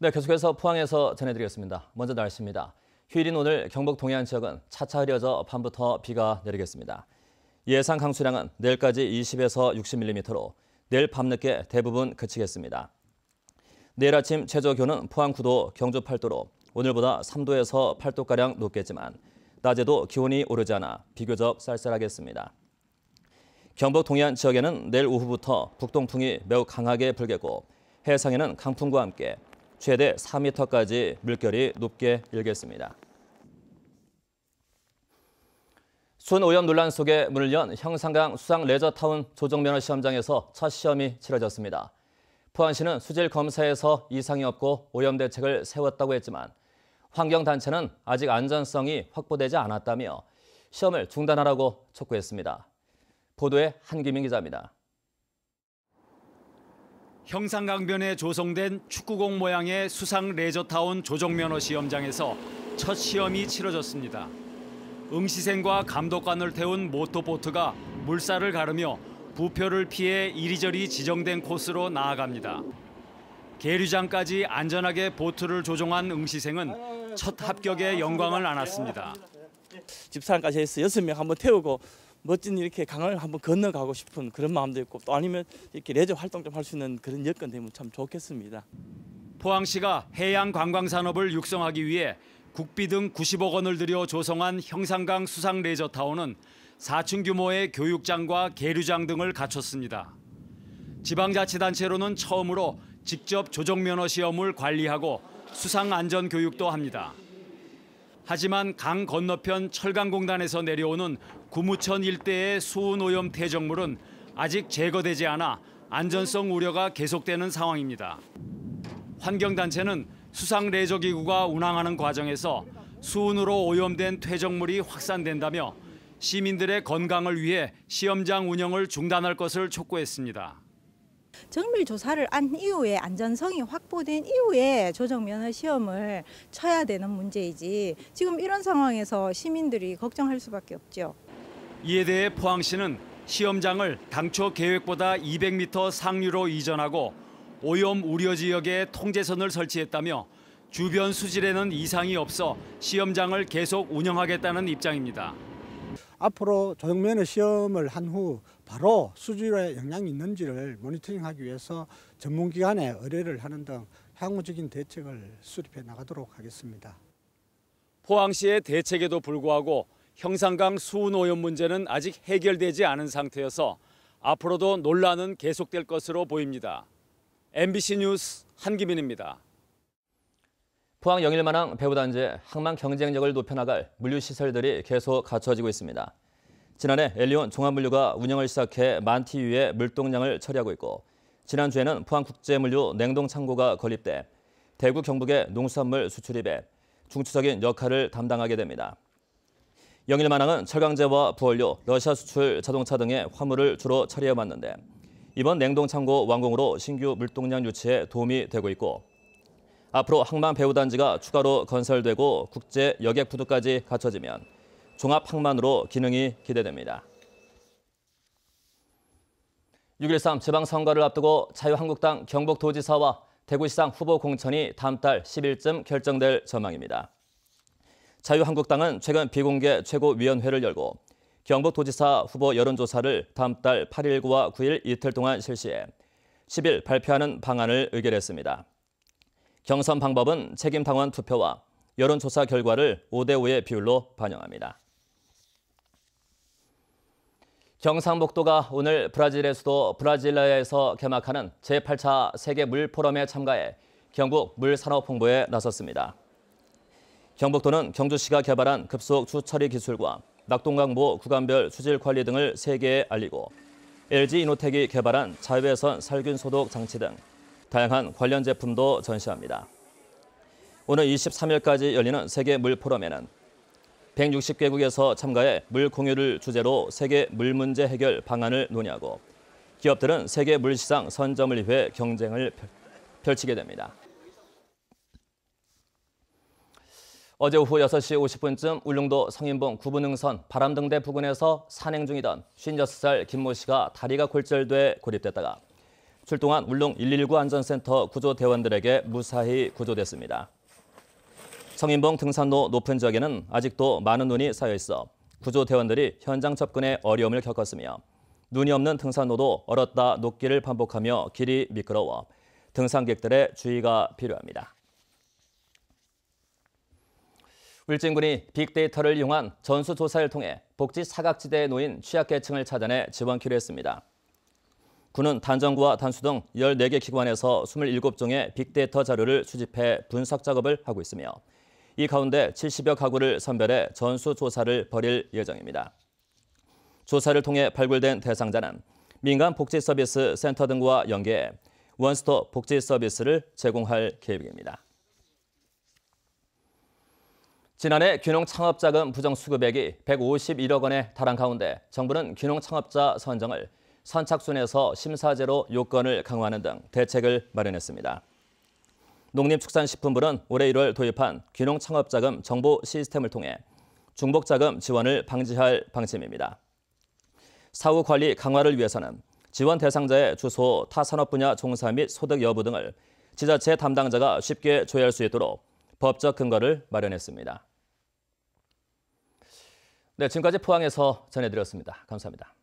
네, 계속해서 포항에서 전해드리겠습니다. 먼저 날씨입니다. 휴일인 오늘 경북 동해안 지역은 차차 흐려져 밤부터 비가 내리겠습니다. 예상 강수량은 내일까지 20에서 60mm로 내일 밤늦게 대부분 그치겠습니다. 내일 아침 최저 기온은 포항 9도, 경주 8도로 오늘보다 3도에서 8도가량 높겠지만 낮에도 기온이 오르지 않아 비교적 쌀쌀하겠습니다. 경북 동해안 지역에는 내일 오후부터 북동풍이 매우 강하게 불겠고 해상에는 강풍과 함께 최대 4m까지 물결이 높게 일겠습니다. 순 오염 논란 속에 문을 연 형상강 수상 레저타운 조정면허 시험장에서 첫 시험이 치러졌습니다. 포항시는 수질 검사에서 이상이 없고 오염 대책을 세웠다고 했지만 환경단체는 아직 안전성이 확보되지 않았다며 시험을 중단하라고 촉구했습니다. 보도에 한기민 기자입니다. 형상강변에 조성된 축구공 모양의 수상 레저타운 조정면허 시험장에서 첫 시험이 치러졌습니다. 응시생과 감독관을 태운 모터보트가 물살을 가르며 부표를 피해 이리저리 지정된 코스로 나아갑니다. 계류장까지 안전하게 보트를 조종한 응시생은 첫 합격에 영광을 안았습니다. 집사람까지 해서 여섯 명 한번 태우고 멋진 이렇게 강을 한번 건너가고 싶은 그런 마음도 있고 또 아니면 이렇게 레저 활동 좀 할 수 있는 그런 여건 되면 참 좋겠습니다. 포항시가 해양 관광 산업을 육성하기 위해 국비 등 90억 원을 들여 조성한 형상강 수상 레저 타운은 4층 규모의 교육장과 계류장 등을 갖췄습니다. 지방자치단체로는 처음으로 직접 조정면허 시험을 관리하고 수상 안전 교육도 합니다. 하지만 강 건너편 철강공단에서 내려오는 구무천 일대의 수은 오염 퇴적물은 아직 제거되지 않아 안전성 우려가 계속되는 상황입니다. 환경단체는 수상 레저기구가 운항하는 과정에서 수은으로 오염된 퇴적물이 확산된다며 시민들의 건강을 위해 시험장 운영을 중단할 것을 촉구했습니다. 정밀 조사를 한 이후에 안전성이 확보된 이후에 조정 면허 시험을 쳐야 되는 문제이지 지금 이런 상황에서 시민들이 걱정할 수밖에 없죠. 이에 대해 포항시는 시험장을 당초 계획보다 200m 상류로 이전하고 오염 우려 지역에 통제선을 설치했다며 주변 수질에는 이상이 없어 시험장을 계속 운영하겠다는 입장입니다. 앞으로 조정면허 시험을 한 후 바로 수질에 영향이 있는지를 모니터링하기 위해서 전문기관에 의뢰를 하는 등 향후적인 대책을 수립해 나가도록 하겠습니다. 포항시의 대책에도 불구하고 형상강 수은 오염 문제는 아직 해결되지 않은 상태여서 앞으로도 논란은 계속될 것으로 보입니다. MBC 뉴스 한기민입니다. 포항 영일만항 배후단지에 항만 경쟁력을 높여나갈 물류시설들이 계속 갖춰지고 있습니다. 지난해 엘리온 종합물류가 운영을 시작해 만티 위에 물동량을 처리하고 있고 지난주에는 포항국제물류 냉동창고가 건립돼 대구 경북의 농수산물 수출입에 중추적인 역할을 담당하게 됩니다. 영일만항은 철강제와 부원료, 러시아 수출 자동차 등의 화물을 주로 처리해 왔는데 이번 냉동창고 완공으로 신규 물동량 유치에 도움이 되고 있고 앞으로 항만 배후 단지가 추가로 건설되고 국제 여객 부두까지 갖춰지면 종합 항만으로 기능이 기대됩니다. 6.13 지방선거를 앞두고 자유한국당 경북도지사와 대구시장 후보 공천이 다음 달 10일쯤 결정될 전망입니다. 자유한국당은 최근 비공개 최고위원회를 열고 경북도지사 후보 여론조사를 다음 달 8일과 9일 이틀 동안 실시해 10일 발표하는 방안을 의결했습니다. 경선 방법은 책임 당원 투표와 여론조사 결과를 5대 5의 비율로 반영합니다. 경상북도가 오늘 브라질의 수도 브라질리아에서 개막하는 제8차 세계 물 포럼에 참가해 경북 물 산업 홍보에 나섰습니다. 경북도는 경주시가 개발한 급속 주처리 기술과 낙동강보 구간별 수질 관리 등을 세계에 알리고 LG 이노텍이 개발한 자외선 살균 소독 장치 등 다양한 관련 제품도 전시합니다. 오늘 23일까지 열리는 세계 물 포럼에는 160개국에서 참가해 물 공유를 주제로 세계 물 문제 해결 방안을 논의하고 기업들은 세계 물 시장 선점을 위해 경쟁을 펼치게 됩니다. 어제 오후 6시 50분쯤 울릉도 성인봉 구분응선 바람등대 부근에서 산행 중이던 56살 김모 씨가 다리가 골절돼 고립됐다가 출동한 울릉 119 안전센터 구조대원들에게 무사히 구조됐습니다. 성인봉 등산로 높은 지역에는 아직도 많은 눈이 쌓여 있어 구조대원들이 현장 접근에 어려움을 겪었으며 눈이 없는 등산로도 얼었다 녹기를 반복하며 길이 미끄러워 등산객들의 주의가 필요합니다. 울진군이 빅데이터를 이용한 전수조사를 통해 복지 사각지대에 놓인 취약계층을 찾아내 지원키로 했습니다. 군은 단정구와 단수 등 14개 기관에서 27종의 빅데이터 자료를 수집해 분석 작업을 하고 있으며 이 가운데 70여 가구를 선별해 전수조사를 벌일 예정입니다. 조사를 통해 발굴된 대상자는 민간 복지 서비스 센터 등과 연계해 원스톱 복지 서비스를 제공할 계획입니다. 지난해 귀농 창업자금 부정 수급액이 151억 원에 달한 가운데 정부는 귀농 창업자 선정을 선착순에서 심사제로 요건을 강화하는 등 대책을 마련했습니다. 농림축산식품부는 올해 1월 도입한 귀농 창업자금 정보 시스템을 통해 중복자금 지원을 방지할 방침입니다. 사후 관리 강화를 위해서는 지원 대상자의 주소, 타 산업 분야 종사 및 소득 여부 등을 지자체 담당자가 쉽게 조회할 수 있도록 법적 근거를 마련했습니다. 네, 지금까지 포항에서 전해드렸습니다. 감사합니다.